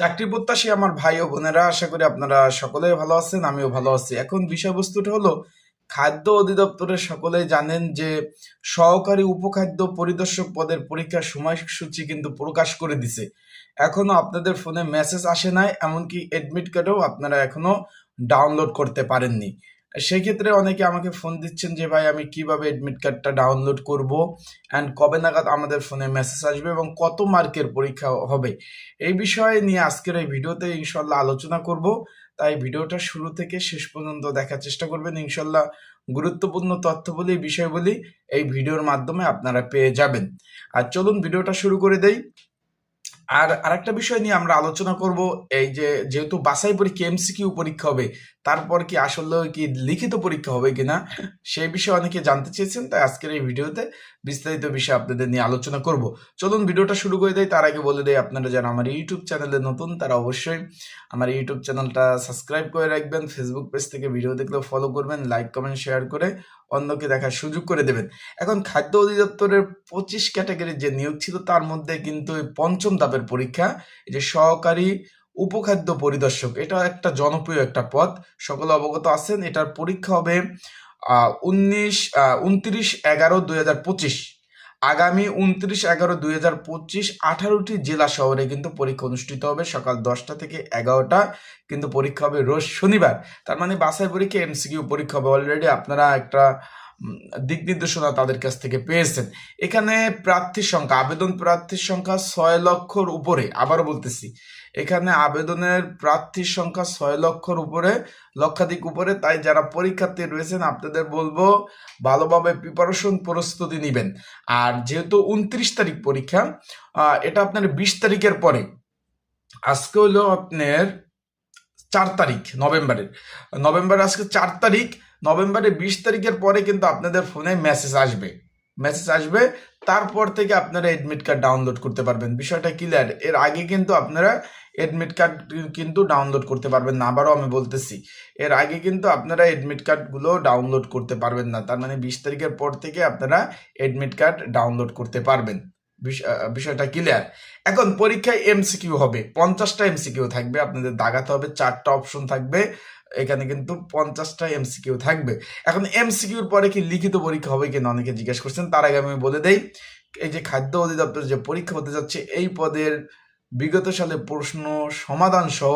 চাকরি প্রত্যাশী আমার ভাই ও বোনেরা, আশা করি আপনারা সকলে ভালো আছেন, আমিও ভালো আছি। এখন বিষয়বস্তুটা হলো, খাদ্য অধিদপ্তরের সকলেই জানেন যে সহকারী উপখাদ্য পরিদর্শক পদের পরীক্ষার সময়সূচি কিন্তু প্রকাশ করে দিছে। এখনও আপনাদের ফোনে মেসেজ আসে নাই, এমনকি এডমিট কার্ডও আপনারা এখনও ডাউনলোড করতে পারেননি। সেই ক্ষেত্রে অনেকে আমাকে ফোন দিচ্ছেন যে, ভাই, আমি কীভাবে এডমিট কার্ডটা ডাউনলোড করব? অ্যান্ড কবে নাগাদ আমাদের ফোনে মেসেজ আসবে এবং কত মার্কের পরীক্ষা হবে? এই বিষয়ে নিয়ে আজকের এই ভিডিওতে ইনশাল্লাহ আলোচনা করব। তাই ভিডিওটা শুরু থেকে শেষ পর্যন্ত দেখার চেষ্টা করবেন। ইনশাল্লাহ গুরুত্বপূর্ণ তথ্য বলি বিষয় বলি এই ভিডিওর মাধ্যমে আপনারা পেয়ে যাবেন। আর চলুন ভিডিওটা শুরু করে দেই। আর আরেকটা বিষয় নিয়ে আমরা আলোচনা করব, এই যে, যেহেতু বাসাই পরীক্ষা এমসিকিউ পরীক্ষা হবে তারপর কি আসলে কি লিখিত পরীক্ষা হবে কিনা সেই বিষয়ে অনেকে জানতে চেয়েছেন, তাই আজকের এই ভিডিওতে বিস্তারিত বিষয়ে আপনাদের নিয়ে আলোচনা করব। চলুন ভিডিওটা শুরু করে দেয় তার আগে বলে দেয় আপনারা যারা আমার ইউটিউব চ্যানেলে নতুন, তারা অবশ্যই আমার ইউটিউব চ্যানেলটা সাবস্ক্রাইব করে রাখবেন ফেসবুক পেজ থেকে ভিডিও দেখলে ফলো করবেন লাইক কমেন্ট শেয়ার করে অন্যকে দেখার সুযোগ করে দেবেন। এখন খাদ্য অধিদপ্তরের পঁচিশ ক্যাটাগরির যে নিয়োগ ছিল, তার মধ্যে কিন্তু পঞ্চম ধাপের পরীক্ষা, এই যে সহকারী উপখাদ্য পরিদর্শক। এটা একটা জনপ্রিয় একটা পদ। সকলে অবগত আছেন, এটার পরীক্ষা হবে উনিশ উনত্রিশ এগারো দুই হাজার পঁচিশ। আগামী উনত্রিশ এগারো দুই হাজার পঁচিশ আঠারোটি জেলা শহরে কিন্তু পরীক্ষা অনুষ্ঠিত হবে সকাল দশটা থেকে এগারোটা, কিন্তু পরীক্ষা হবে রোজ শনিবার। তার মানে বাসাই পরীক্ষা এমসিকিউ পরীক্ষা হবে অলরেডি আপনারা একটা দিক নির্দেশনা তাদের কাছ থেকে পেয়েছেন। এখানে প্রার্থীর সংখ্যা, আবেদন প্রার্থীর সংখ্যা ছয় লক্ষর উপরে, আবারও বলতেছি। এখানে আবেদনের প্রার্থীর সংখ্যা ছয় লক্ষর উপরে, লক্ষাধিক উপরে, তাই যারা পরীক্ষার্থী রয়েছেন, আপনাদের বলব ভালোভাবে প্রিপারেশন প্রস্তুতি নেবেন। আর যেহেতু উনত্রিশ তারিখ পরীক্ষা এটা আপনার বিশ তারিখের পরে। আজকে হলো আপনার চার তারিখ, নভেম্বরের। নভেম্বর আজকে চার তারিখ নভেম্বরের বিশ তারিখের পরে কিন্তু আপনাদের ফোনে মেসেজ আসবে। মেসেজ আসবে, তারপর থেকে আপনারা এডমিট কার্ড ডাউনলোড করতে পারবেন। বিষয়টা ক্লিয়ার এর আগে কিন্তু আপনারা এডমিট কার্ড কিন্তু ডাউনলোড করতে পারবেন না, আবারও আমি বলতেছি। এর আগে কিন্তু আপনারা এডমিট কার্ডগুলো ডাউনলোড করতে পারবেন না, তার মানে বিশ তারিখের পর থেকে আপনারা এডমিট কার্ড ডাউনলোড করতে পারবেন। বিষ- বিষয়টা ক্লিয়ার এখন পরীক্ষায় এমসিকিউ হবে, পঞ্চাশটা এমসিকিউ থাকবে, আপনাদের দাগাতে হবে, চারটা অপশন থাকবে। এখানে কিন্তু পঞ্চাশটা এমসিকিউ থাকবে। এখন এমসিকিউর পরে কি লিখিত পরীক্ষা হবে কিনা অনেকে জিজ্ঞেস করছেন। তার আগে আমি বলে দেই, এই যে খাদ্য অধিদপ্তর যে পরীক্ষা হতে যাচ্ছে, এই পদের বিগত সালে প্রশ্ন সমাধান সহ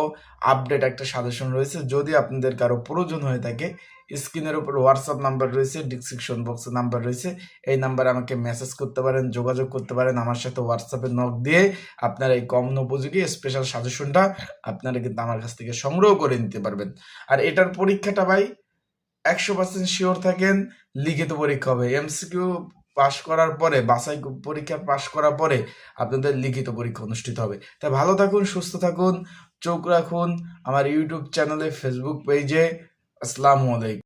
আপডেট একটা সাজেশন রয়েছে। যদি আপনাদের কারও প্রয়োজন হয়ে থাকে, স্ক্রিনের উপর হোয়াটসঅ্যাপ নাম্বার রয়েছে ডিসক্রিপশন বক্সে নাম্বার রয়েছে। এই নাম্বারে আমাকে মেসেজ করতে পারেন, যোগাযোগ করতে পারেন, আমার সাথে হোয়াটসঅ্যাপে নক দিয়ে আপনারা এই কম উপযোগী স্পেশাল সাজেশনটা আপনারা কিন্তু আমার কাছ থেকে সংগ্রহ করে নিতে পারবেন। আর এটার পরীক্ষাটা ভাই, একশো পার্সেন্ট শিওর থাকেন, লিখিত পরীক্ষা হবে। এমসিকিউ পাশ করার পরে বাসাই পরীক্ষা পাশ করার পরে আপনাদের লিখিত পরীক্ষা অনুষ্ঠিত হবে। তাই ভালো থাকুন, সুস্থ থাকুন, চোখ রাখুন আমার ইউটিউব চ্যানেলে ফেসবুক পেজে আসসালামু আলাইকুম।